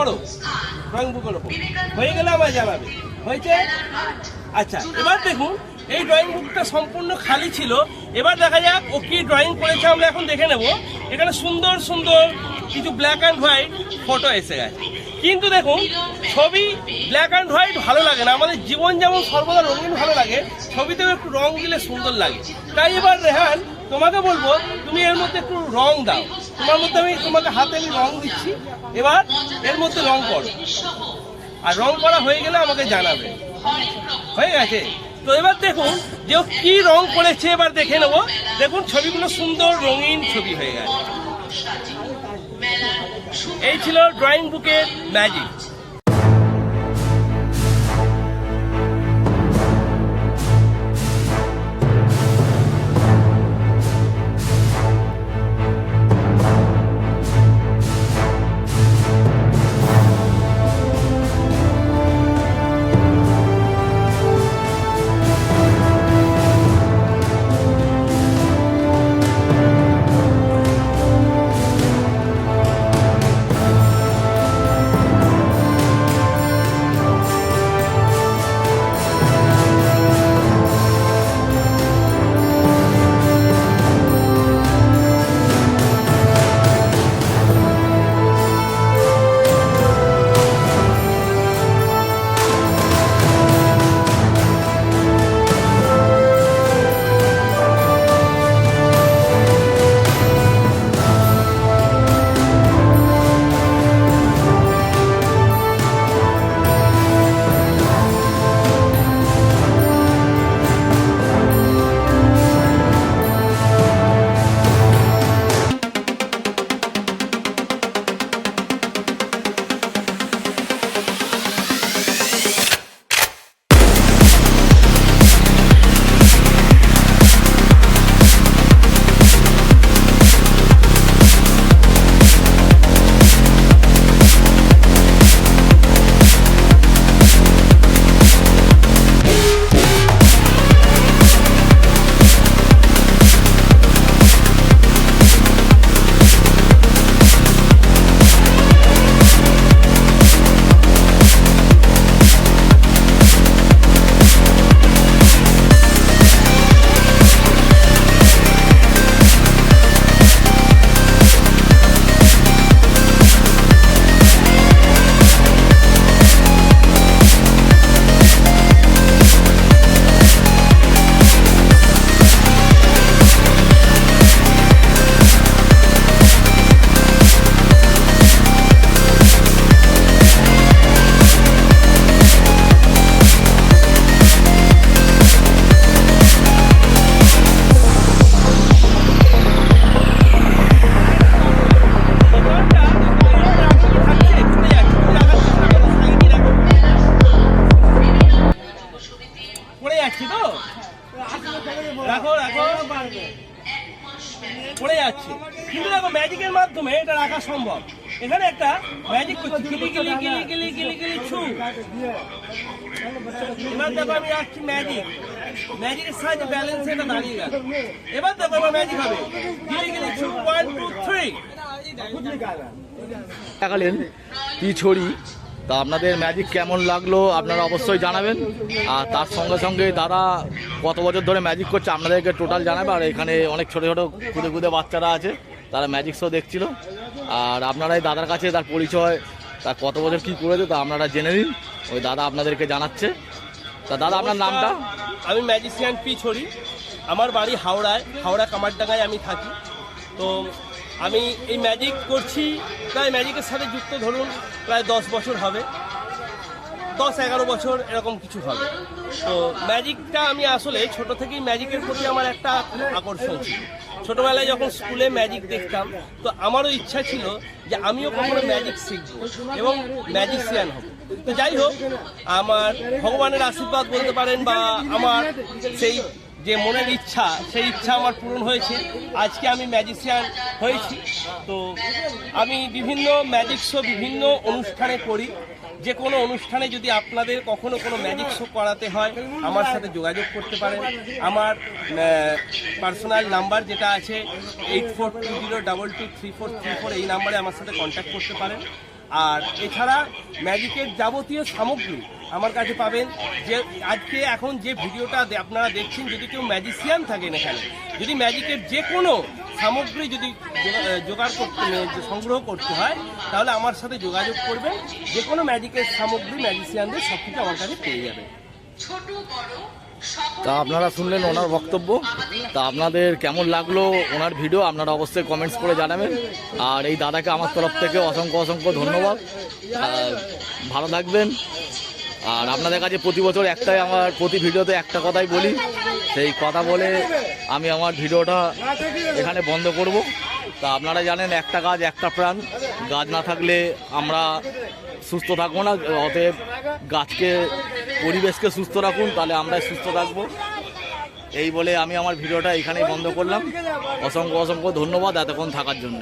করো ড্রয়িং বুকের হয়ে গেলে আমায় জানাবে হয়েছে? আচ্ছা এবার দেখুন, এই ড্রয়িং বুকটা সম্পূর্ণ খালি ছিল। এবার দেখা যাক ও কি ড্রয়িং করেছে, আমরা এখন দেখে নেব। এখানে সুন্দর সুন্দর কিছু ব্ল্যাক অ্যান্ড হোয়াইট ফটো এসে গেছে। কিন্তু দেখুন, ছবি ব্ল্যাক অ্যান্ড হোয়াইট ভালো লাগে না। আমাদের জীবন যেমন সর্বদা রঙিন ভালো লাগে, ছবিতেও একটু রং দিলে সুন্দর লাগে। তাই এবার রেহান, তোমাকে বলব, তুমি এর মধ্যে একটু রং দাও। তোমার মধ্যে আমি তোমাকে হাতে আমি রং দিচ্ছি। এবার এর মধ্যে রং করো। আর রং করা হয়ে গেলে আমাকে জানাবে। হয়ে গেছে? তো এবার দেখুন যে ও কি রং করেছে, এবার দেখে নেব। দেখুন, ছবিগুলো সুন্দর রঙিন ছবি হয়ে গেছে। এই ছিল ড্রয়িং বুকের ম্যাজিক পড়ে যাচ্ছে। কিন্তু দেখো ম্যাজিকের মাধ্যমে এটা রাখা সম্ভব। এখানে একটা ম্যাজিক করছি। গিলি গিলি গিলি গিলি গিলি গিলি ছু। এবার দেখো আমি রাখছি ম্যাজিক ম্যাজিকের সাহায্যে ব্যালেন্স এটা দাঁড়িয়ে গেল। এবার দেখো এবার ম্যাজিক হবে। গিলি গিলি ছু ওয়ান টু থ্রি দেখালেন কি ছড়ি। তা আপনাদের ম্যাজিক কেমন লাগল আপনারা অবশ্যই জানাবেন। আর তার সঙ্গে সঙ্গে দাদা কত বছর ধরে ম্যাজিক করছে আপনাদেরকে টোটাল জানাবে। আর এখানে অনেক ছোটো ছোটো কুদে কুদে বাচ্চারা আছে তারা ম্যাজিক শো দেখছিল। আর আপনারা এই দাদার কাছে তার পরিচয় তার কত বছর কী করেছে তা আপনারা জেনে নিন। ওই দাদা আপনাদেরকে জানাচ্ছে। তা দাদা আপনার নামটা? আমি ম্যাজিশিয়ান পি ছড়ি। আমার বাড়ি হাওড়ায় হাওড়া কামারডাঙ্গায় আমি থাকি। তো আমি এই ম্যাজিক করছি। প্রায় ম্যাজিকের সাথে যুক্ত ধরুন, প্রায় দশ বছর হবে। দশ এগারো বছর এরকম কিছু হবে। তো ম্যাজিকটা আমি আসলে ছোট থেকেই ম্যাজিকের প্রতি আমার একটা আকর্ষণ ছিল। ছোটবেলায় যখন স্কুলে ম্যাজিক দেখতাম, তো আমারও ইচ্ছা ছিল যে আমিও কখনো ম্যাজিক শিখব এবং ম্যাজিশিয়ান হব। তো যাই হোক, আমার ভগবানের আশীর্বাদ বলতে পারেন বা আমার সেই যে মনের ইচ্ছা, সেই ইচ্ছা আমার পূরণ হয়েছে। আজকে আমি ম্যাজিশিয়ান হয়েছি। তো আমি বিভিন্ন ম্যাজিক শো বিভিন্ন অনুষ্ঠানে করি। যে কোনো অনুষ্ঠানে যদি আপনাদের কখনো কোনো ম্যাজিক শো করাতে হয়, আমার সাথে যোগাযোগ করতে পারেন। আমার পার্সোনাল নাম্বার যেটা আছে eight four two zero double two three four three four এই নাম্বারে আমার সাথে কন্ট্যাক্ট করতে পারেন। আর এছাড়া ম্যাজিকের যাবতীয় সামগ্রী আমার কাছে পাবেন। যে আজকে এখন যে ভিডিওটা আপনারা দেখছেন, যদি কেউ ম্যাজিসিয়ান থাকেন এখানে, যদি ম্যাজিকের যে কোনো সামগ্রী যদি জোগাড় করতে সংগ্রহ করতে হয়, তাহলে আমার সাথে যোগাযোগ করবেন। যে কোনো ম্যাজিকের সামগ্রী ম্যাজিসিয়ানদের সব কিছু আমার কাছে পেয়ে যাবে তা আপনারা শুনলেন ওনার বক্তব্য। তা আপনাদের কেমন লাগল ওনার ভিডিও আপনারা অবশ্যই কমেন্টস করে জানাবেন। আর এই দাদাকে আমার তরফ থেকে অসংখ্য অসংখ্য ধন্যবাদ। আর ভালো থাকবেন। আর আপনাদের কাছে প্রতি বছর একটাই আমার প্রতি ভিডিওতে একটা কথাই বলি সেই কথা বলে আমি আমার ভিডিওটা এখানে বন্ধ করব। তা আপনারা জানেন একটা গাছ একটা প্রাণ। গাছ না থাকলে আমরা সুস্থ থাকব না অতএব গাছকে পরিবেশকে সুস্থ রাখুন, তাহলে আমরাই সুস্থ থাকব। এই বলে আমি আমার ভিডিওটা এখানেই বন্ধ করলাম। অসংখ্য অসংখ্য ধন্যবাদ এতক্ষণ থাকার জন্য।